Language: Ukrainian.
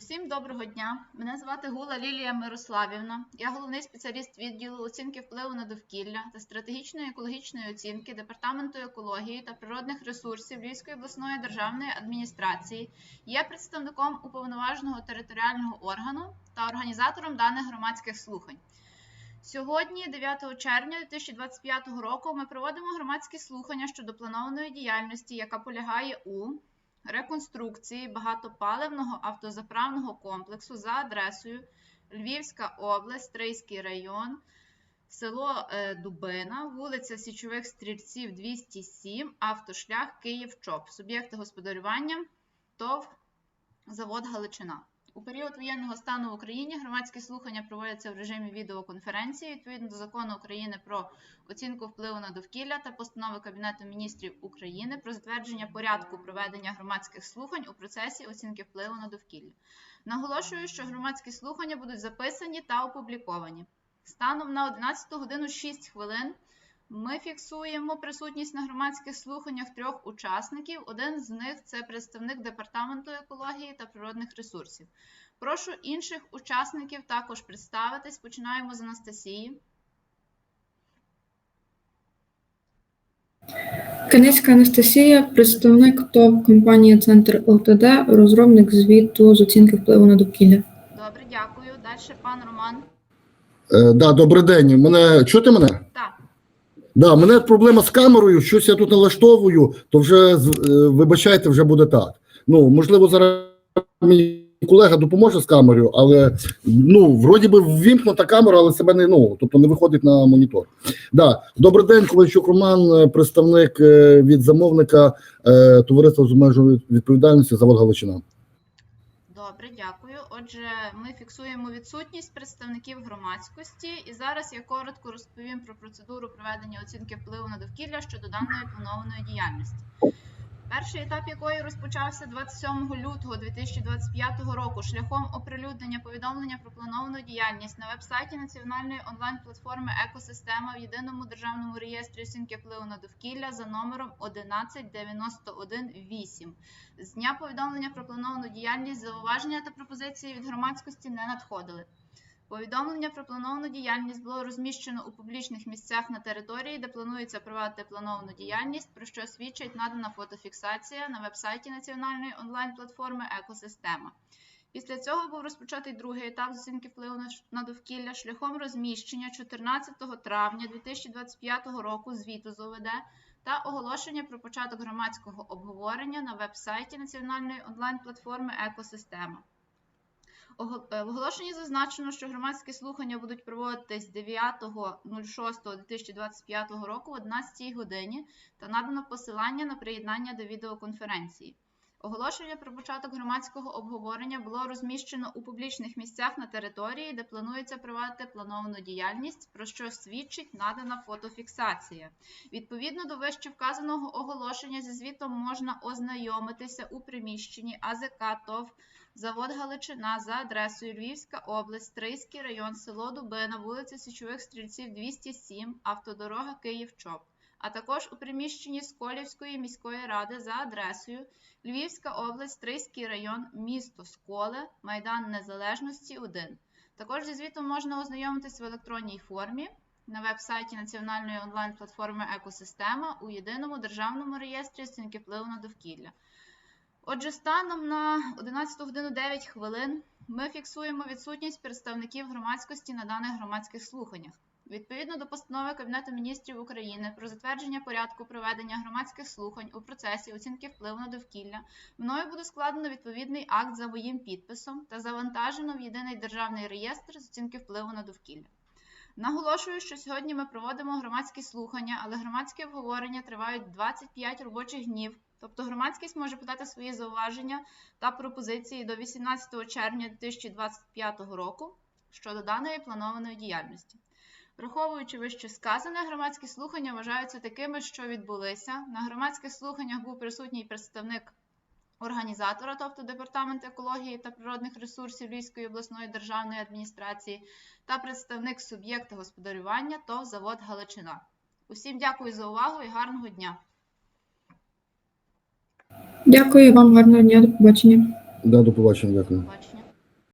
Всім доброго дня. Мене звати Гула Лілія Мирославівна. Я головний спеціаліст відділу оцінки впливу на довкілля та стратегічної екологічної оцінки Департаменту екології та природних ресурсів Львівської обласної державної адміністрації. Є представником уповноваженого територіального органу та організатором даних громадських слухань. Сьогодні, 9 червня 2025 року, ми проводимо громадські слухання щодо планованої діяльності, яка полягає у реконструкції багатопаливного автозаправного комплексу за адресою Львівська область, Стрийський район, село е, Дубина, вулиця Січових Стрільців, 207, автошлях Київ-ЧОП, суб'єкти господарювання ТОВ Завод Галичина. У період воєнного стану в Україні громадські слухання проводяться в режимі відеоконференції відповідно до закону України про оцінку впливу на довкілля та постанови Кабінету міністрів України про затвердження порядку проведення громадських слухань у процесі оцінки впливу на довкілля. Наголошую, що громадські слухання будуть записані та опубліковані. Станом на 11 годину 6 хвилин ми фіксуємо присутність на громадських слуханнях трьох учасників. Один з них це представник департаменту екології та природних ресурсів. Прошу інших учасників також представитись. Починаємо з Анастасії. Канецька Анастасія, представник ТОВ компанії Центр ЛТД, розробник звіту з оцінки впливу на довкілля. Добре, дякую. Далі пан Роман. Е, да, добрий день. Мене чути мене? Так, Да, мене проблема з камерою. Щось я тут налаштовую, то вже е, вибачайте, вже буде так. Ну можливо, зараз мій колега допоможе з камерою, але ну вроді би ввімкнута камера, але себе не ну, тобто не виходить на монітор. Да, добрий день, Ковальчук Роман, е, представник е, від замовника товариства з обмеженою відповідальністю завод Галичина. Добре, дякую. Отже, ми фіксуємо відсутність представників громадськості, і зараз я коротко розповім про процедуру проведення оцінки впливу на довкілля щодо даної планованої діяльності. Перший етап якої розпочався 27 лютого 2025 року шляхом оприлюднення повідомлення про плановану діяльність на веб-сайті національної онлайн-платформи Екосистема в єдиному державному реєстрі оцінки впливу на довкілля за номером 11918. З дня повідомлення про плановану діяльність зауваження та пропозиції від громадськості не надходили. Повідомлення про плановану діяльність було розміщено у публічних місцях на території, де планується провадити плановану діяльність, про що свідчить надана фотофіксація на веб-сайті національної онлайн-платформи Екосистема. Після цього був розпочатий другий етап з впливу на довкілля шляхом розміщення 14 травня 2025 року звіту з ОВД та оголошення про початок громадського обговорення на веб-сайті національної онлайн-платформи Екосистема. Е, В оголошенні зазначено, що громадські слухання будуть проводитись 9.06.2025 року о 11 годині та надано посилання на приєднання до відеоконференції. Оголошення про початок громадського обговорення було розміщено у публічних місцях на території, де планується провадити плановану діяльність, про що свідчить надана фотофіксація. Відповідно до вище вказаного оголошення зі звітом можна ознайомитися у приміщенні АЗК ТОВ Завод Галичина за адресою Львівська область, Стрийський район, село Дубина, вулиця Січових Стрільців, 207, автодорога Київ-Чоп, а також у приміщенні Сколівської міської ради за адресою Львівська область, Стрийський район, місто Сколе, Майдан Незалежності 1. Також зі звітом можна ознайомитись в електронній формі на веб-сайті національної онлайн-платформи Екосистема у єдиному державному реєстрі оцінки впливу на довкілля. Отже, станом на 11 годину 9 хвилин ми фіксуємо відсутність представників громадськості на даних громадських слуханнях. Відповідно до постанови Кабінету міністрів України про затвердження порядку проведення громадських слухань у процесі оцінки впливу на довкілля, мною буде складено відповідний акт за моїм підписом та завантажено в єдиний державний реєстр з оцінки впливу на довкілля. Наголошую, що сьогодні ми проводимо громадські слухання, але громадські обговорення тривають 25 робочих днів. Тобто громадськість може подати свої зауваження та пропозиції до 18 червня 2025 року щодо даної планованої діяльності. Враховуючи вище сказане, громадські слухання вважаються такими, що відбулися. На громадських слуханнях був присутній представник організатора, тобто Департамент екології та природних ресурсів Львівської обласної державної адміністрації, та представник суб'єкта господарювання ТОВ Завод Галичина. Усім дякую за увагу і гарного дня! Дякую вам, гарного дня, до побачення. Да, до побачення, дякую.